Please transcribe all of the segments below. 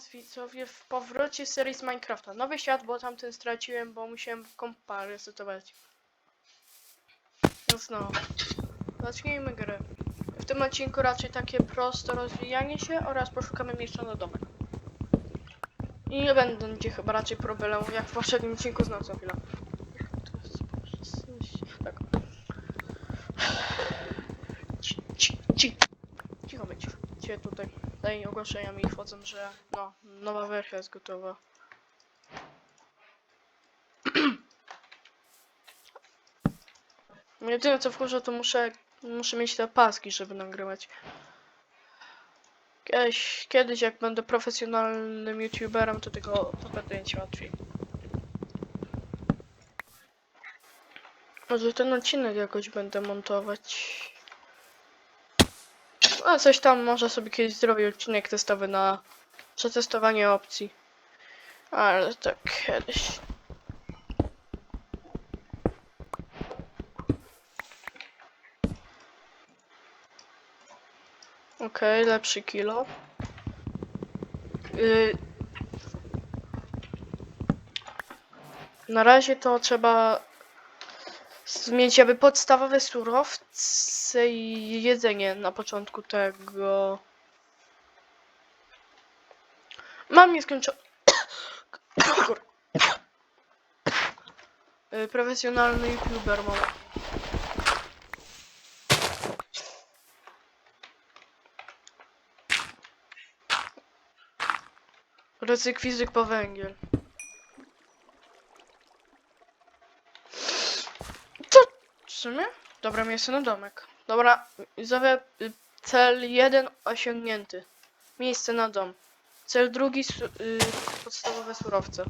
was widzowie w powrocie serii z Minecrafta. Nowy świat, bo tamten straciłem, bo musiałem kompa resetować. Więc no. Zacznijmy grę. W tym odcinku raczej takie proste rozwijanie się oraz poszukamy miejsca na domek. I nie będzie chyba raczej problemów, jak w poprzednim odcinku z nocą chwilę. To jest coś- Tak. Ci, ci, ci. Cicho być. Cię tutaj. Daj ogłoszenia mi wchodzą, że no, nowa wersja jest gotowa. Jedyne co wkurzę to muszę, muszę mieć te paski, żeby nagrywać. Kiedyś, kiedyś jak będę profesjonalnym youtuberem, to tego to będę łatwiej. Może ten odcinek jakoś będę montować. A coś tam może sobie kiedyś zrobię odcinek testowy na przetestowanie opcji. Ale tak kiedyś. Okej, lepszy kilo. Yy, na razie to trzeba mieć jakby podstawowe surowce i jedzenie na początku tego. Mam nieskończone. Profesjonalny youtuber mam. Recykwizyk po węgiel. Co? W sumie? Dobra, miejsce na domek. Dobra, widzowie, y, cel jeden osiągnięty. Miejsce na dom. Cel drugi, su- y, podstawowe surowce.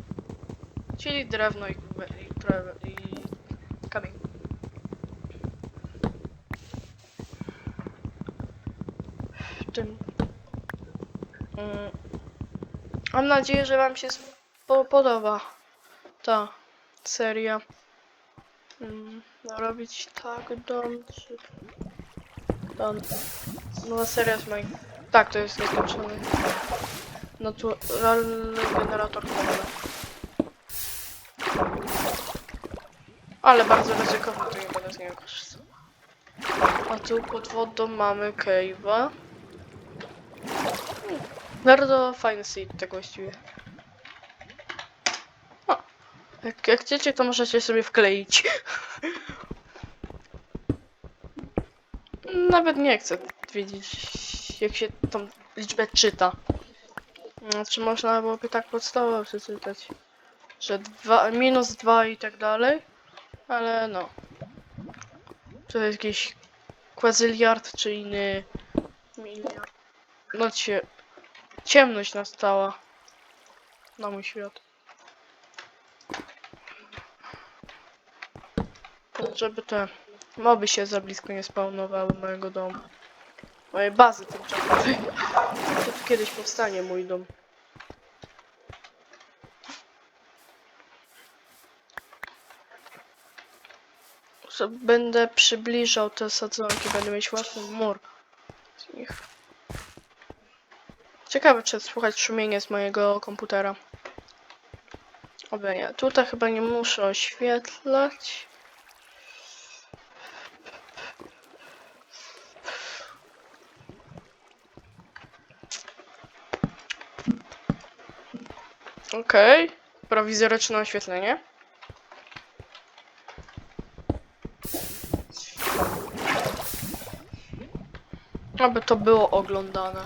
Czyli drewno i, i, i kamień. W tym. Mm. Mam nadzieję, że Wam się podoba ta seria. Mm, robić tak, dom, czy... Dom. Nowa seria z moim... Tak, to jest nieskończony. Naturalny generator wodny. Ale bardzo ryzykowny, to nie będę z niego korzystał. A tu pod wodą mamy cave'a. Hmm, Bardzo fajny seed tak właściwie. Jak, jak chcecie, to możecie sobie wkleić. Nawet nie chcę wiedzieć, jak się tą liczbę czyta. Znaczy można byłoby tak podstawowo przeczytać, że dwa, minus 2 i tak dalej, ale no. To jest jakiś kwazyliard czy inny miliard. No cie, ciemność nastała na mój świat. Żeby te moby się za blisko nie spawnowały mojego domu. Mojej bazy tymczasowej. To tu kiedyś powstanie mój dom. Będę przybliżał te sadzonki, będę mieć łatwy mur z nich. Ciekawe, czy słuchać szumienie z mojego komputera. Oby nie. Tutaj chyba nie muszę oświetlać. Okej. Prowizoryczne oświetlenie. Aby to było oglądane.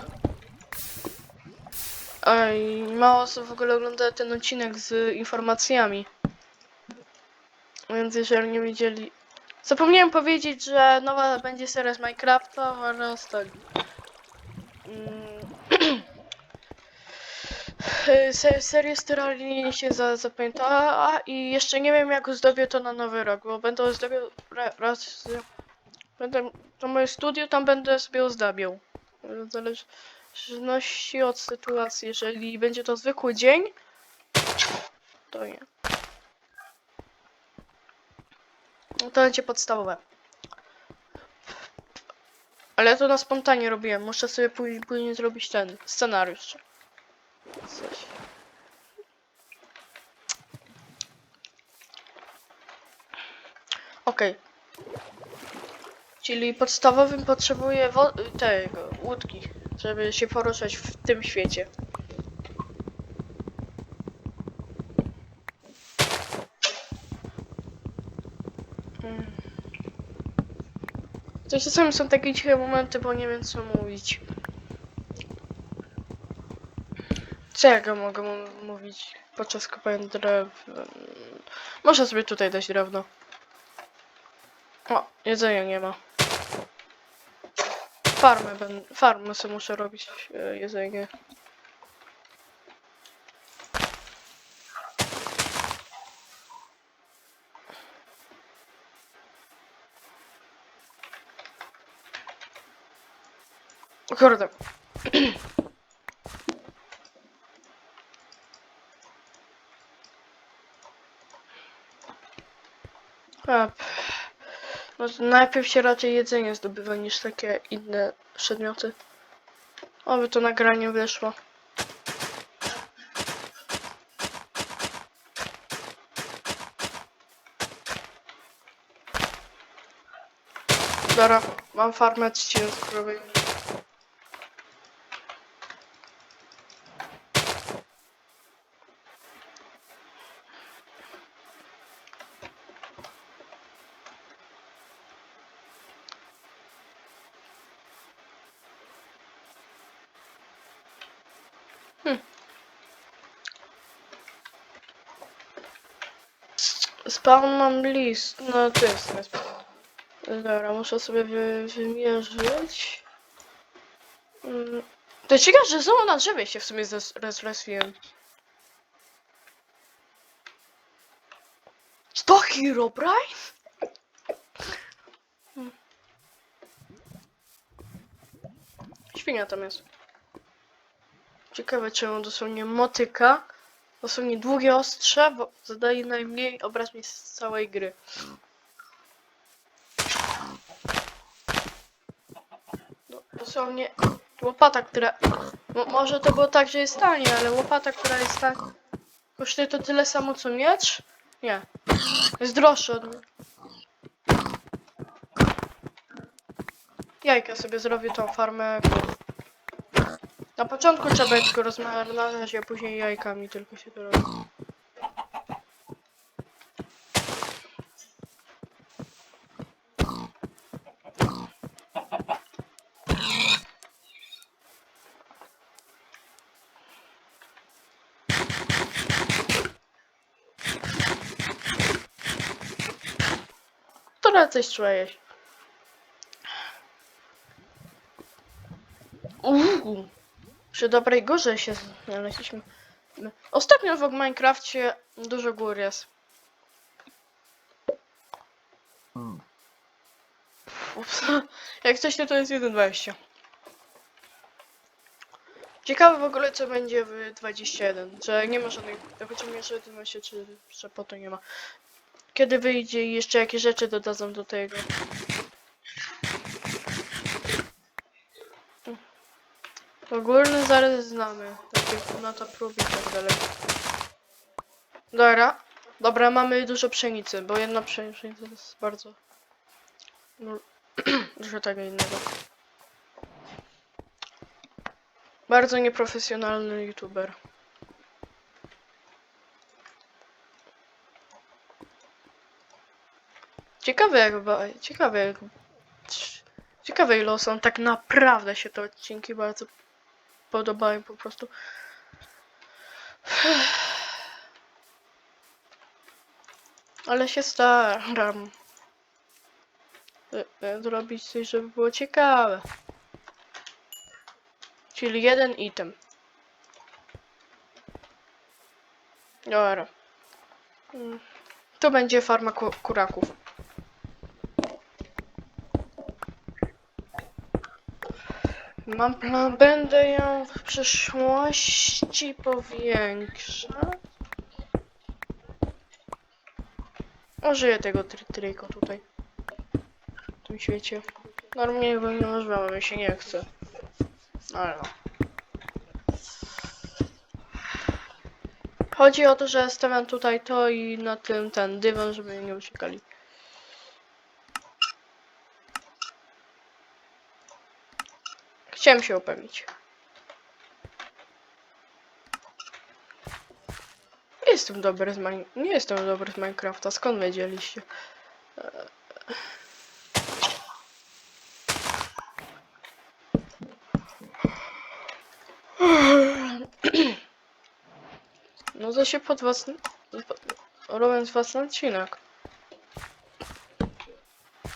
Ej, mało osób w ogóle ogląda ten odcinek z informacjami. Więc jeżeli nie widzieli... Zapomniałem powiedzieć, że nowa będzie seria z Minecrafta oraz tak. Mm. Y, Se serię Terrarii się za zapamiętała i jeszcze nie wiem jak zdobię to na nowy rok, bo będę ozdabiał ra- raz. Będę, to moje studio tam będę sobie ozdabiał. W zależności od sytuacji, jeżeli będzie to zwykły dzień, to nie. No to będzie podstawowe. Ale to na spontanie robiłem, muszę sobie pój- później zrobić ten scenariusz. Coś. Okej. Czyli podstawowym potrzebuję tego, łódki, żeby się poruszać w tym świecie. To czasami są takie ciche momenty, bo nie wiem co mówić. Czego mogę mówić podczas kopania drew? Można sobie tutaj dać drewno. O, jedzenia nie ma. Farmę, ben, farmę sobie muszę robić e, jedzenie. Kurde. Pff. No to najpierw się raczej jedzenie zdobywa niż takie inne przedmioty. Oby to nagranie wyszło. Dobra, mam farmę trzciny skórowej. Spawn mam list. No to jest spawn. Dobra, muszę sobie wy, wymierzyć. Mm. To ciekawe, że znowu na drzewie się w sumie zresrespiłem. To Hero Brian? Hmm. Świnia tam jest. Ciekawe czemu dosłownie motyka. Dosłownie długie ostrze, bo zadaje najmniej obrażeń z całej gry. No, dosłownie łopata, która... Mo może to było tak, że jest tanie, ale łopata, która jest tak... Kosztuje to tyle samo co miecz? Nie. Jest droższa od... Jajka sobie zrobię tą farmę. Na początku trzeba tylko rozmarnować, a później jajkami tylko się to robi. Coś czuję. Uuu. Przy dobrej górze się znaleźliśmy. Ostatnio w Minecrafcie dużo gór jest. Ups. Jak coś to, to jest 1.20. Ciekawe w ogóle co będzie w 21, że nie ma żadnych, chodzi mi, że 23, że po to nie ma. Kiedy wyjdzie i jeszcze jakieś rzeczy dodadzą do tego. Ogólny zarys znamy. Takie na to prób i tak dalej. Dobra. Dobra, mamy dużo pszenicy, bo jedna pszenica to jest bardzo... No, dużo tego innego. Bardzo nieprofesjonalny youtuber. Ciekawe jak... Ciekawe jak... Ciekawe ile są tak naprawdę się te odcinki bardzo podobają po prostu. Ale się staram. y- y, Zrobić coś, żeby było ciekawe. Czyli jeden item. Dobra. Mm. To będzie farma ku kuraków. Mam plan, będę ją w przyszłości powiększać. Użyję tego tryko tutaj. W tym świecie. Normalnie go nie używam, mi się nie chce. Ale no. Chodzi o to, że stawiam tutaj to i na tym ten dywan, żeby nie uciekali. Chciałem się upewnić. Nie jestem dobry z Min- nie jestem dobry z Minecrafta, skąd wiedzieliście? No to się pod was... robiąc własny odcinek.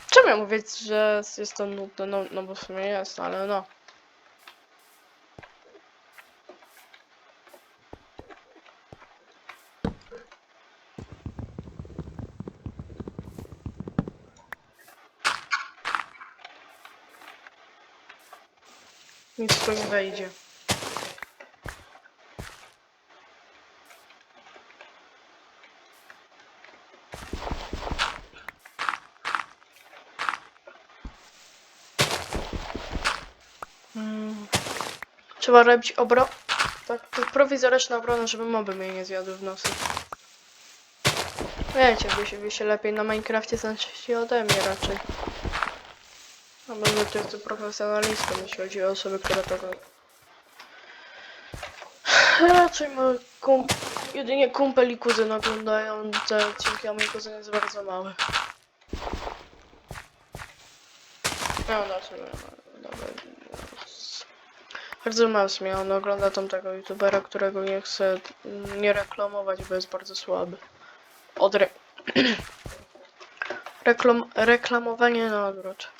Czemu ja mówię, że jest to nudne? No, no bo w sumie jest, ale no. Tu nie wejdzie. Mm. Trzeba robić obro... Tak, prowizoryczną obronę, żeby moby mnie nie zjadły w nocy. Wiecie, wy się, wy się lepiej na Minecrafcie znacie ode mnie raczej. No może to jestem profesjonalistą, jeśli chodzi o osoby, które tego... Raczej mój kum... jedynie kumpel i kuzyn oglądają te odcinki, a mój kuzyn jest bardzo mały. No, znaczy. Bardzo mało mnie, on ogląda tamtego youtubera, którego nie chcę nie reklamować, bo jest bardzo słaby. Od re... Reklam... Reklamowanie na odwrót.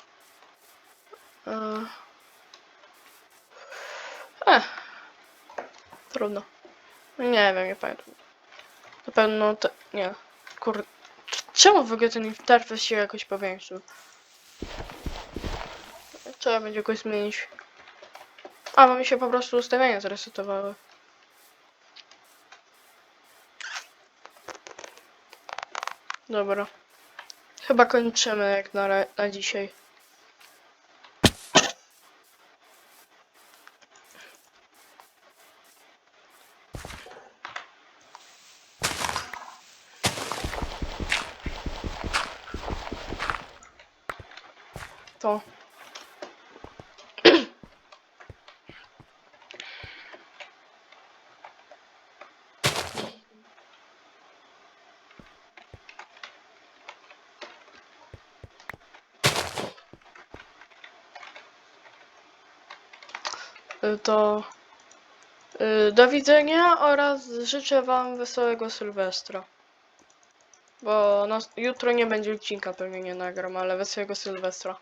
Eee. Eh. Trudno. Nie wiem, nie pamiętam. Na pewno te... nie. Kur... Czemu w ogóle ten interfejs się jakoś powiększył? Trzeba będzie jakoś zmienić. A, bo mi się po prostu ustawienia zresetowały. Dobra. Chyba kończymy jak na, na dzisiaj. To. Y, to y, do widzenia oraz życzę Wam wesołego Sylwestra. Bo nas, jutro nie będzie odcinka, pewnie nie nagram, ale wesołego Sylwestra.